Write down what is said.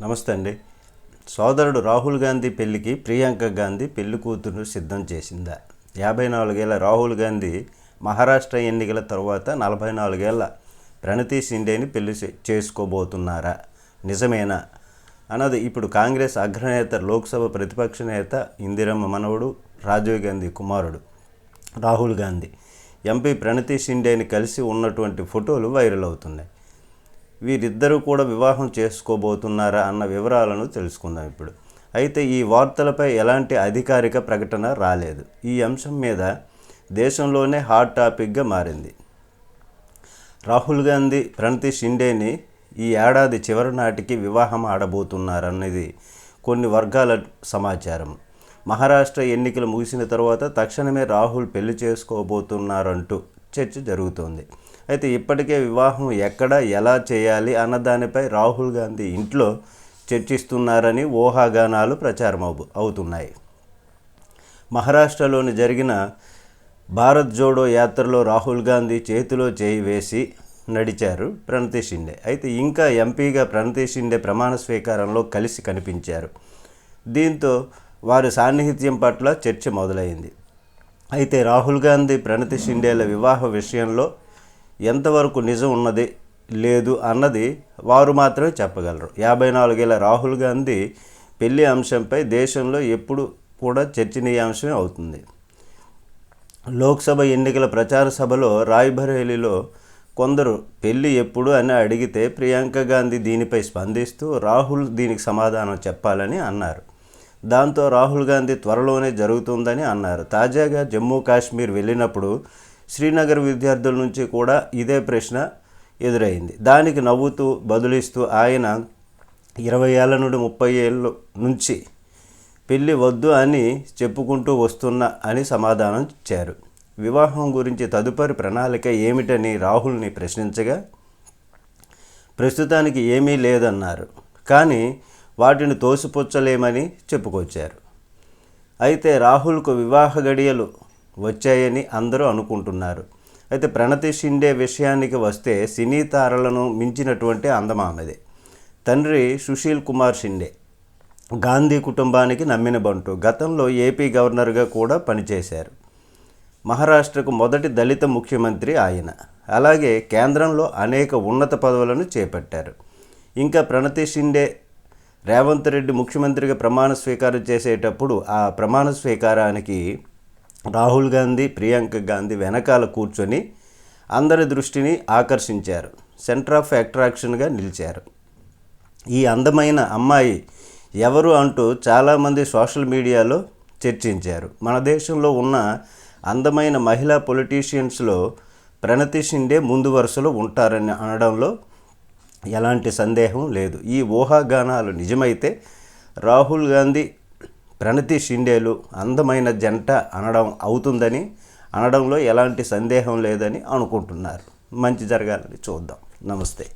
నమస్తే అండి. సోదరుడు రాహుల్ గాంధీ పెళ్ళికి ప్రియాంక గాంధీ పెళ్ళి కూతురు సిద్ధం చేసిందా. యాభై నాలుగేళ్ళ రాహుల్ గాంధీ మహారాష్ట్ర ఎన్నికల తర్వాత నలభై నాలుగేళ్ళ ప్రణతి షిండేని పెళ్ళి చే- చేసుకోబోతున్నారా? నిజమేనా? అన్నది ఇప్పుడు కాంగ్రెస్ అగ్రనేత లోక్సభ ప్రతిపక్ష నేత ఇందిరమ్మ మనవడు రాజీవ్ గాంధీ కుమారుడు రాహుల్ గాంధీ. ఎంపీ ప్రణతి షిండేని కలిసి ఉన్నటువంటి ఫోటోలు వైరల్ అవుతున్నాయి. వీరిద్దరూ కూడా వివాహం చేసుకోబోతున్నారా అన్న వివరాలను తెలుసుకుందాం ఇప్పుడు. అయితే ఈ వార్తలపై ఎలాంటి అధికారిక ప్రకటన రాలేదు. ఈ అంశం మీద దేశంలోనే హాట్ టాపిక్గా మారింది. రాహుల్ గాంధీ ప్రణతి షిండేని ఈ ఏడాది చివరి నాటికి వివాహం ఆడబోతున్నారన్నది కొన్ని వర్గాల సమాచారం. మహారాష్ట్ర ఎన్నికలు ముగిసిన తర్వాత తక్షణమే రాహుల్ పెళ్ళి చేసుకోబోతున్నారంటూ చర్చ జరుగుతోంది. అయితే ఇప్పటికే వివాహం ఎక్కడ ఎలా చేయాలి అన్న దానిపై రాహుల్ గాంధీ ఇంట్లో చర్చిస్తున్నారని ఊహాగానాలు ప్రచారం అవు- అవుతున్నాయి. మహారాష్ట్రలోని జరిగిన భారత్ జోడో యాత్రలో రాహుల్ గాంధీ చేతిలో చేయి వేసి నడిచారు ప్రణతి షిండే. అయితే ఇంకా ఎంపీగా ప్రణతి షిండే ప్రమాణ స్వీకారంలో కలిసి కనిపించారు. దీంతో వారి సాన్నిహిత్యం పట్ల చర్చ మొదలైంది. అయితే రాహుల్ గాంధీ ప్రణతి షిండేల వివాహ విషయంలో ఎంతవరకు నిజం ఉన్నది లేదు అన్నది వారు మాత్రమే చెప్పగలరు. యాభై నాలుగేళ్ళ రాహుల్ గాంధీ పెళ్ళి అంశంపై దేశంలో ఎప్పుడు కూడా చర్చనీయాంశమే అవుతుంది. లోక్సభ ఎన్నికల ప్రచార సభలో రాయ్బరేలీలో కొందరు పెళ్ళి ఎప్పుడు అని అడిగితే ప్రియాంక గాంధీ దీనిపై స్పందిస్తూ రాహుల్ దీనికి సమాధానం చెప్పాలని అన్నారు. దాంతో రాహుల్ గాంధీ త్వరలోనే జరుగుతుందని అన్నారు. తాజాగా జమ్మూ కాశ్మీర్ వెళ్ళినప్పుడు శ్రీనగర్ విద్యార్థుల నుంచి కూడా ఇదే ప్రశ్న ఎదురైంది. దానికి నవ్వుతూ బదులిస్తూ ఆయన ఇరవై ఏళ్ళ నుండి ముప్పై ఏళ్ళ నుంచి పెళ్ళి వద్దు అని చెప్పుకుంటూ వస్తున్నా అని సమాధానం ఇచ్చారు. వివాహం గురించి తదుపరి ప్రణాళిక ఏమిటని రాహుల్ని ప్రశ్నించగా ప్రస్తుతానికి ఏమీ లేదన్నారు కానీ వాటిని తోసిపుచ్చలేమని చెప్పుకొచ్చారు. అయితే రాహుల్కు వివాహ గడియలు వచ్చాయని అందరూ అనుకుంటున్నారు. అయితే ప్రణతి షిండే విషయానికి వస్తే సినీ తారలను మించినటువంటి అందమామెదే. తండ్రి సుశీల్ కుమార్ షిండే గాంధీ కుటుంబానికి నమ్మిన బంటు. గతంలో ఏపీ గవర్నర్గా కూడా పనిచేశారు. మహారాష్ట్రకు మొదటి దళిత ముఖ్యమంత్రి ఆయన. అలాగే కేంద్రంలో అనేక ఉన్నత పదవులను చేపట్టారు. ఇంకా ప్రణతి షిండే రేవంత్ రెడ్డి ముఖ్యమంత్రిగా ప్రమాణ స్వీకారం చేసేటప్పుడు ఆ ప్రమాణ స్వీకారానికి రాహుల్ గాంధీ ప్రియాంక గాంధీ వెనకాల కూర్చొని అందరి దృష్టిని ఆకర్షించారు. సెంటర్ ఆఫ్ అట్రాక్షన్గా నిలిచారు. ఈ అందమైన అమ్మాయి ఎవరు అంటూ చాలామంది సోషల్ మీడియాలో చర్చించారు. మన దేశంలో ఉన్న అందమైన మహిళా పొలిటీషియన్స్లో ప్రణతి షిండే ముందు వరుసలో ఉంటారని అనడంలో ఎలాంటి సందేహం లేదు. ఈ ఊహాగానాలు నిజమైతే రాహుల్ గాంధీ ప్రణతి షిండేలు అందమైన జంట అనడం అవుతుందని అనడంలో ఎలాంటి సందేహం లేదని అనుకుంటున్నారు. మంచి జరగాలని చూద్దాం. నమస్తే.